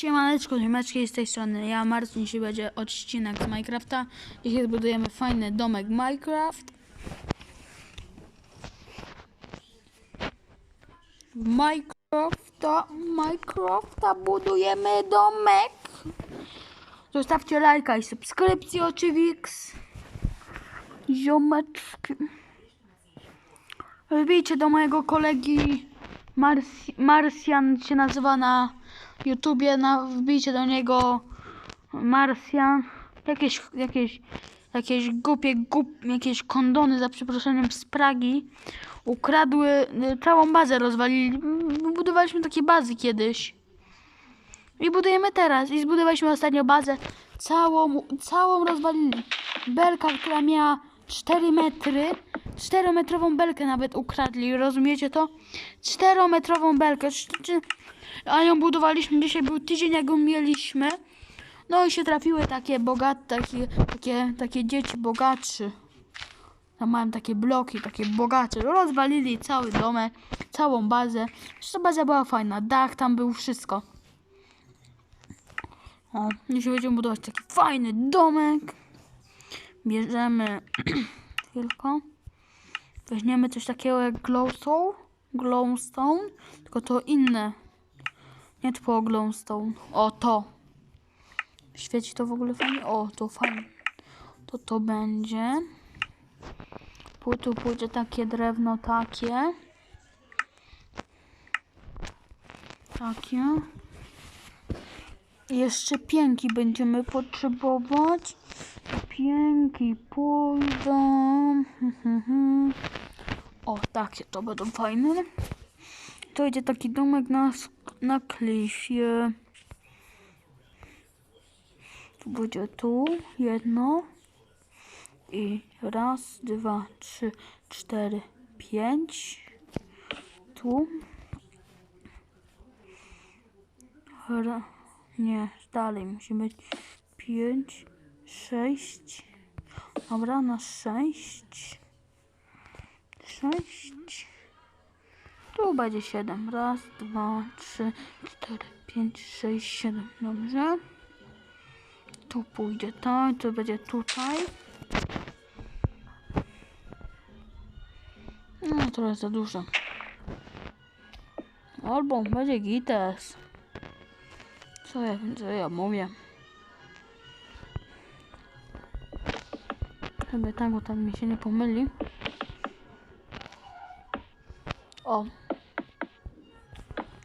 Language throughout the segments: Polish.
Siemaneczko, ziomeczki z tej strony. Ja Marcin, dzisiaj będzie odcinek z Minecrafta. Dzisiaj zbudujemy fajny domek Minecraft. Minecrafta, Minecrafta budujemy domek. Zostawcie lajka i subskrypcję oczywiście. Ziomeczki. Wbijcie do mojego kolegi Mars- Marsjan się nazywa na YouTubie, na, wbijcie do niego Marsjan. Jakieś, jakieś, jakieś głupie, głup, jakieś kondony za przeproszeniem z Pragi ukradły, y, całą bazę rozwalili. Budowaliśmy takie bazy kiedyś. I budujemy teraz. I zbudowaliśmy ostatnio bazę. Całą, całą rozwalili. Belka, która miała 4 metry. 4-metrową belkę nawet ukradli. Rozumiecie to? 4-metrową belkę. A ją budowaliśmy. Dzisiaj był tydzień, jak ją mieliśmy. No i się trafiły takie bogate, takie, takie, takie dzieci bogatszy. Tam mają takie bloki, takie bogacze. Rozwalili cały domek, całą bazę. Zresztą baza była fajna. Dach tam był, wszystko. O, dzisiaj będziemy budować taki fajny domek. Bierzemy chwilkę. Weźmiemy coś takiego jak glowstone. Glowstone. Tylko to inne. Nie typowo glowstone. O, to. Świeci to w ogóle fajnie. O, to fajnie. To to będzie. Tu pójdzie takie drewno, takie. Takie. Jeszcze pięki będziemy potrzebować. Pięki pójdą. O, takie to będą fajne. To idzie taki domek na, na klifie. Tu będzie tu jedno. I raz, dwa, trzy, cztery, pięć. Tu. Ra, nie, dalej musi być pięć, sześć. Dobra, na sześć. Sześć. Tu będzie siedem. Raz, dwa, trzy, cztery, pięć, sześć, siedem. Dobrze. Tu pójdzie tak, to będzie tutaj. No, trochę za dużo. Albo będzie gites. Co ja, co ja mówię? Chyba tak, bo tam mi się nie pomyli. O.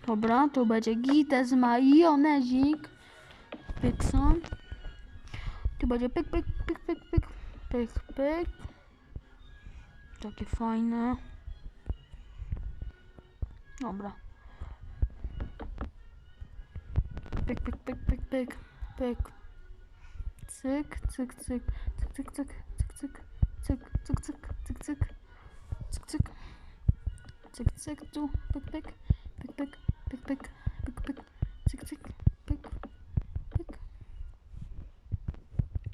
Dobra, tu będzie gites majonezik. Pykson. Tu będzie pyk, pyk, pyk, pyk, pyk, pyk, pyk. Takie fajne. Dobra. Pyk, pyk, pyk, pyk, pyk, pyk. Cyk, cyk, cyk, cyk, cyk, cyk, cyk, cyk, cyk, cyk, cyk, cyk, cyk, cyk, cyk. Cyk, tu, pyk, pyk, pyk, pyk, pyk, pyk, pyk, pyk, cyk, cyk, pyk, pyk,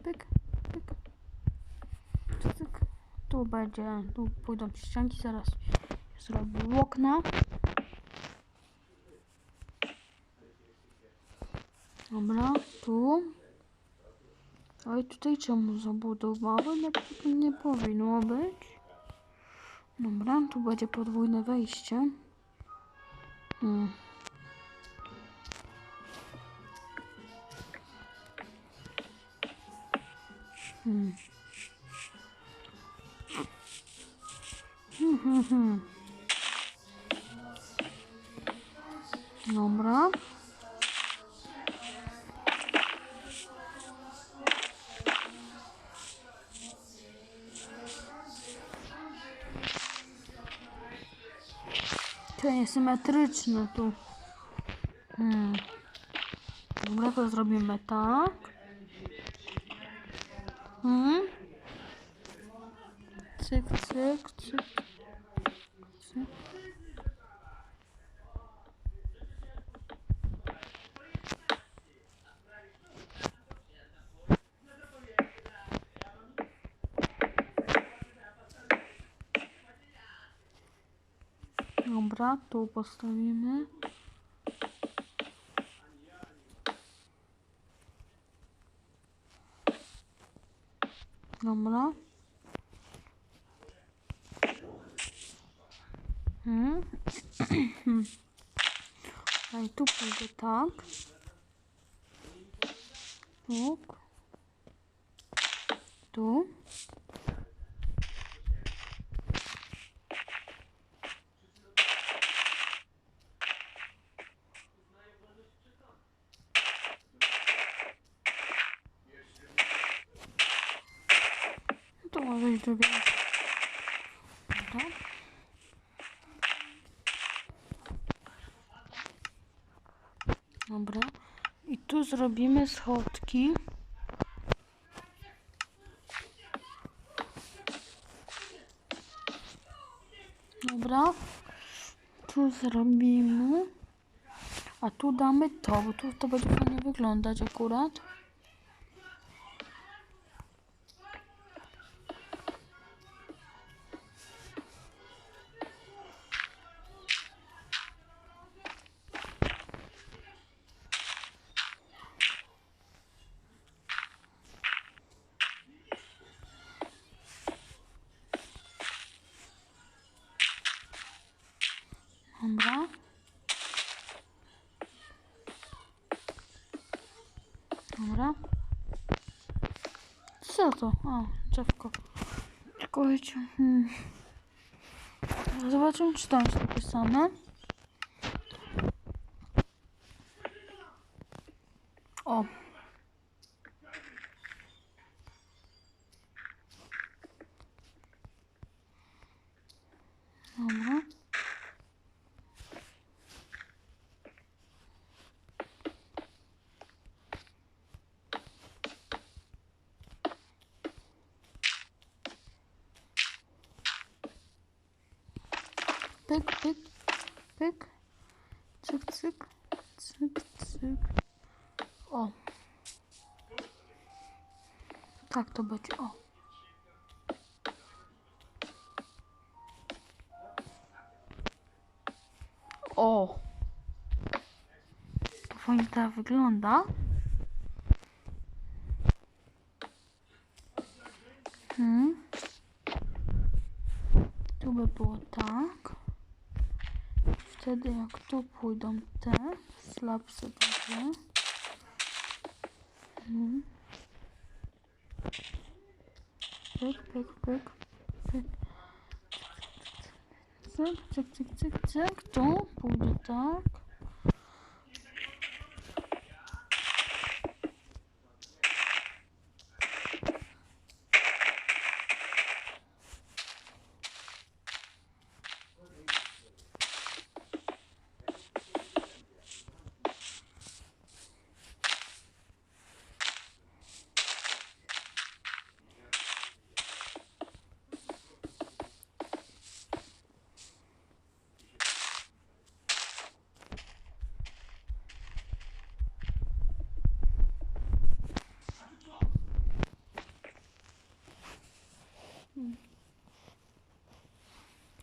pyk, pyk, cyk, cyk. Tu będzie, tu pójdą ścianki, zaraz zrobię okna. Dobra, tu. Oj, tutaj czemu zabudowałem? Jak to nie powinno być. Dobra, tu będzie podwójne wejście. Hmm. Hmm. Hmm, hmm, hmm. Dobra. To jest symetryczne tu. Hmm. Dobra, to zrobimy tak. Hmm. Cyk, cyk. cyk. обратно поставimy. Dobra. Hmm. A i tu pójdę tak. Tu. Tu. Dobra. Dobra. I tu zrobimy schodki. Dobra. Tu zrobimy. A tu damy to, bo tu to będzie fajnie wyglądać akurat. Co to? O, drzewko. Wiecie. Hmm. Zobaczymy, czy tam jest napisane. O. Dobra. Pyk, pyk, pyk. Cyk, cyk, cyk, cyk. O. Tak to będzie, o. O. To fajnie tak wygląda. Hmm. Tu by było tak. Wtedy jak tu pójdą te slapsy będzie. Mhm. Pyk, pyk, pyk, pyk. Cyk, cyk, cyk, cyk, cyk. Tu pójdzie tak.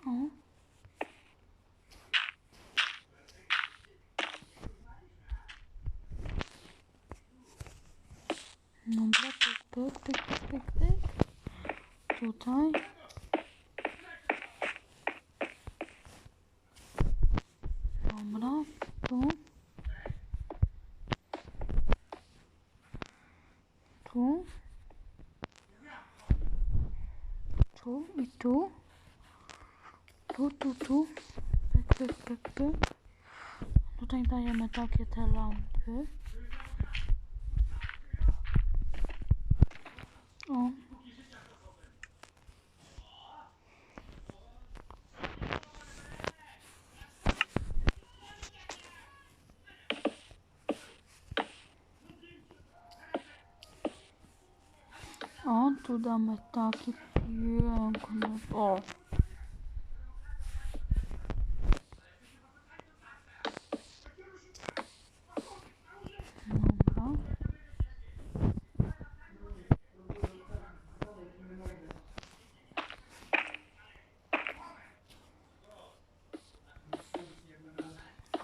O. Dobra, pyk, pyk, pyk, pyk, pyk. Tutaj. Dobra, tu. Tu. Tu i tu. Tu, tu, tu. Pyk, pyk, pyk, pyk. Tutaj dajemy takie te lampy. O. O, tu damy taki piękny. O. Dobra.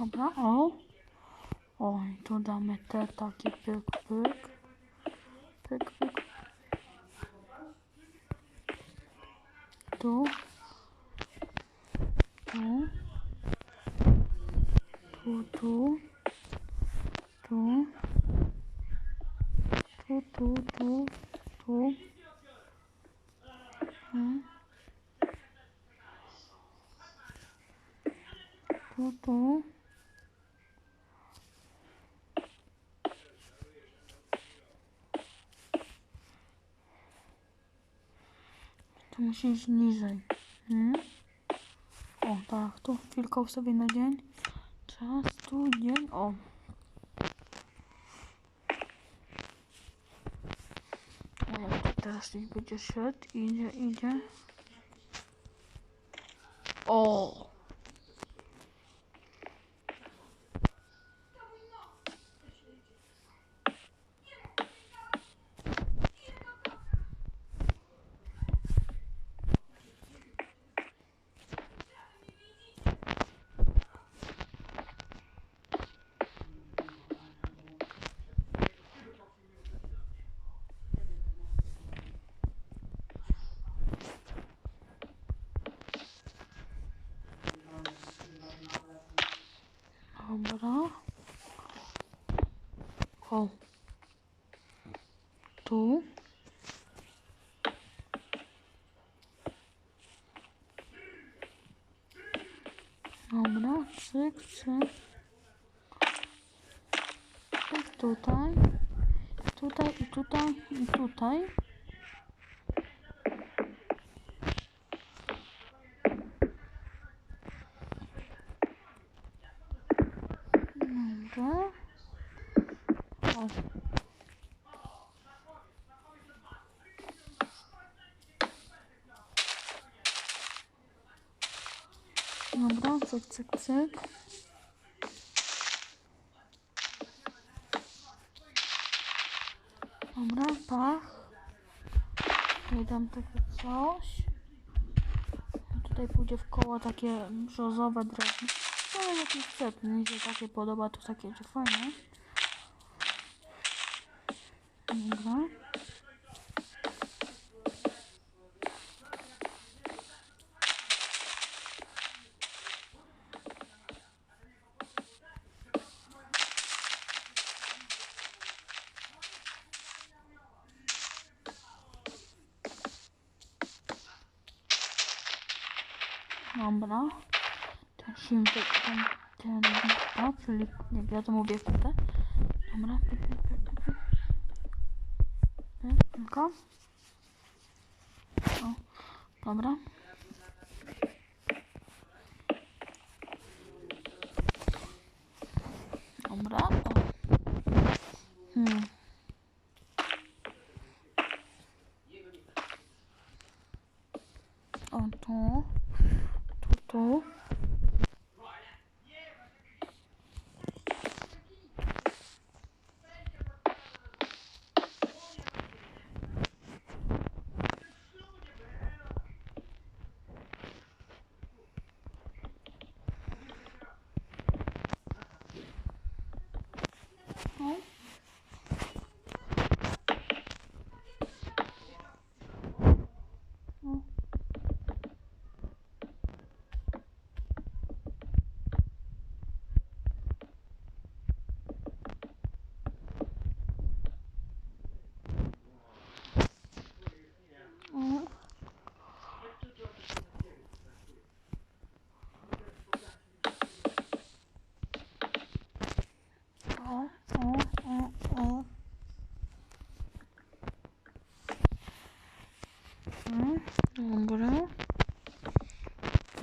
Dobra, o. O, i tu damy te taki pyk, pyk. Pyk, pyk. tu. Tu. Tu, tu. Tu. Tu, tu, tu. Tu. Tu. Tu, tu. To musi iść niżej. Hmm? O, tak, tu chwilkę sobie na dzień. Czas, tu, dzień, o. O, teraz będzie szedł, idzie, idzie. O! Dobra. O. Tu. Dobra, cyk, cyk. Cyk tutaj. Tutaj i tutaj i tutaj. Dobra. O. Dobra, cyk, cyk, cyk. Dobra, pach. Tutaj takie coś. Tutaj pójdzie w koło takie brzozowe drewno. No jakiś set, mi się takie podoba, to takie czy fajne. Dobra. Dobra. Ten sim, ten, ten, ten, o, czyli nie wiadomo wieku, tak? Dobra. Tylko. O, dobra. Dobra, o. Hmm. O, tu. Tu, tu.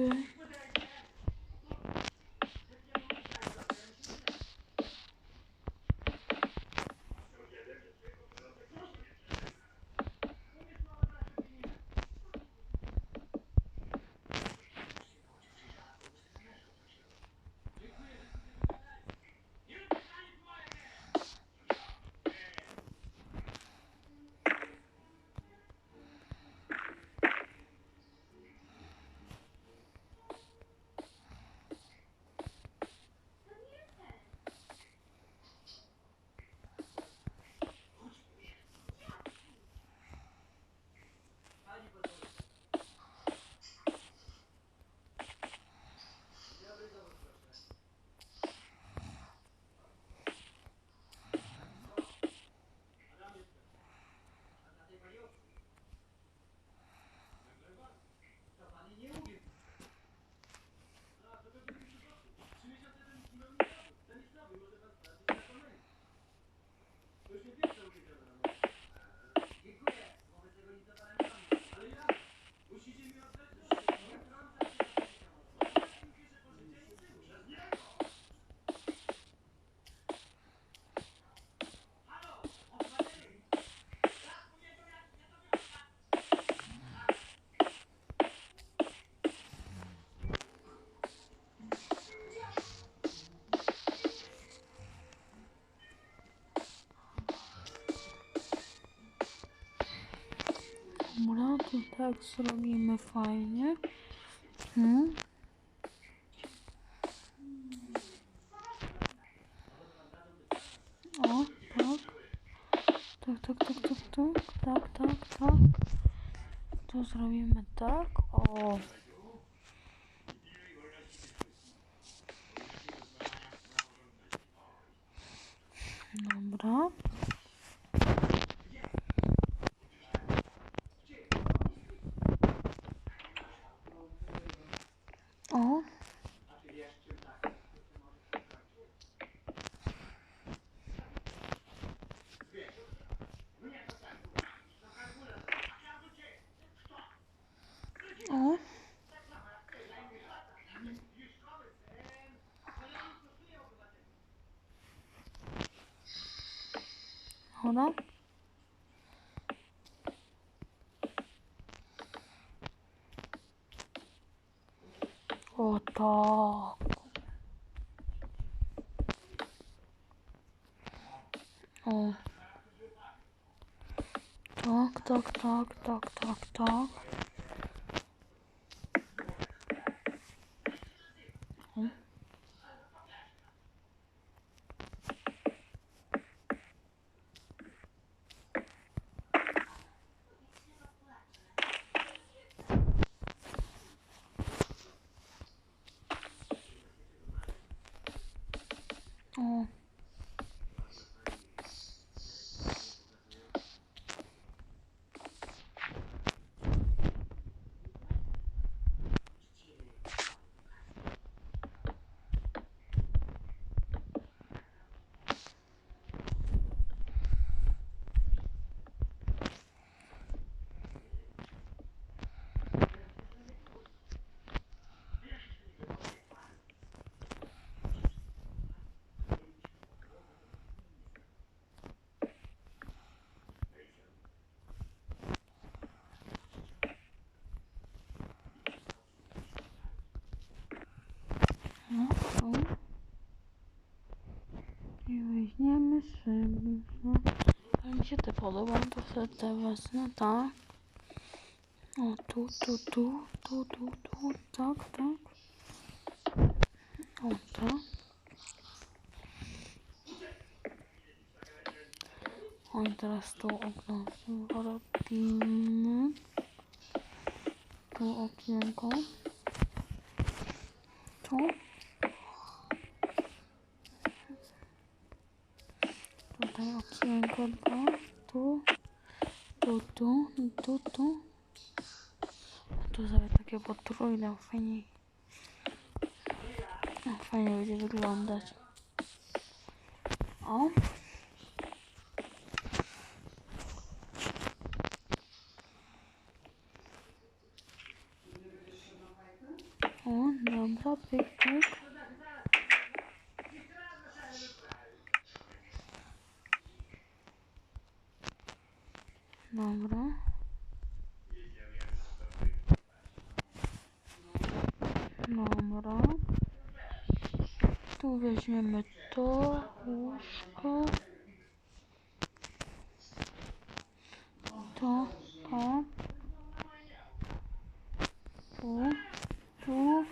Okay. To tak zrobimy fajnie. Hmm. O, tak. Tak, tak, tak, tak, tak, tak, tak, tak. To zrobimy tak. O. Dobra. Dobra. O tak. O. Tak, tak, tak, tak, tak, tak. O. I weźmiemy szyby. No. Ale mi się te podoba, to te wezmę, tak. O, tu, tu, tu, tu, tu, tu, tak, tak. O, tak. O, i teraz tu okno robimy. Tu okienko. Tu. Okienko dwa. Tu. Tu, tu, tu, tu. A tu sobie takie potrójne, fajnie. No, fajnie będzie wyglądać. O, dobra, pyk, pyk. Dobra. Dobra. Tu weźmiemy to łóżko. To, o. Tu, tu.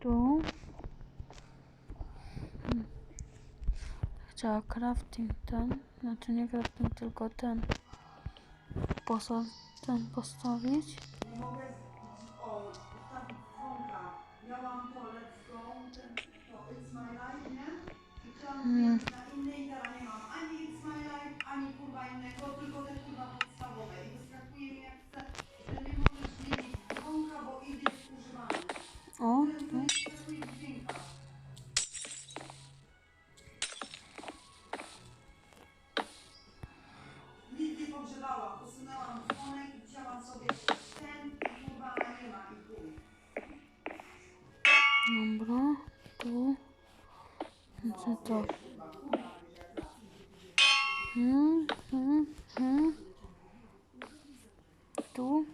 Tu. Chciała crafting ten, znaczy nie crafting, tylko ten. Posa ten postawić. To. Hmm, hmm, hmm. Tu.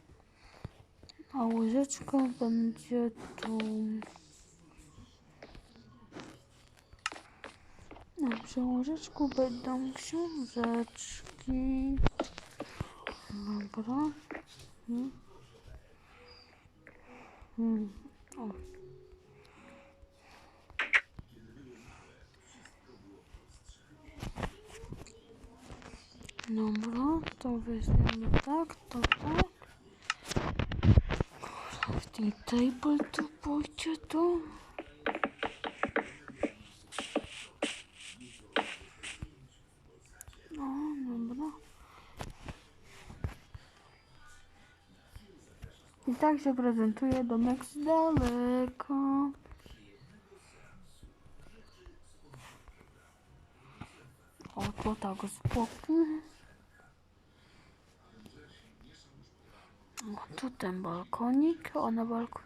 A łyżeczka będzie tu. Na przy łyżeczku będą książeczki. Dobra. Mm. Mm. O. Dobra, to weźmiemy tak, to tak. Crafting table tu pójdzie tu. No, dobra. I tak się prezentuje domek z daleko. O, to tak z boku. O, tu ten balkonik, o na balkon.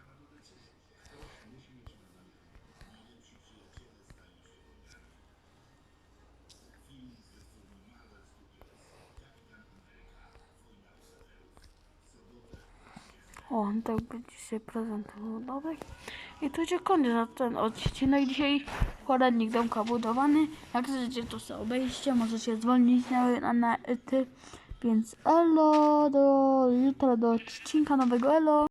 O, tak będzie się prezentował domek. I to będzie koniec na ten odcinek. Dzisiaj poradnik domka budowany. Jak chcecie to sobie obejście, możecie zwolnić na, na, na ty. Więc elo, do jutra do odcinka nowego elo.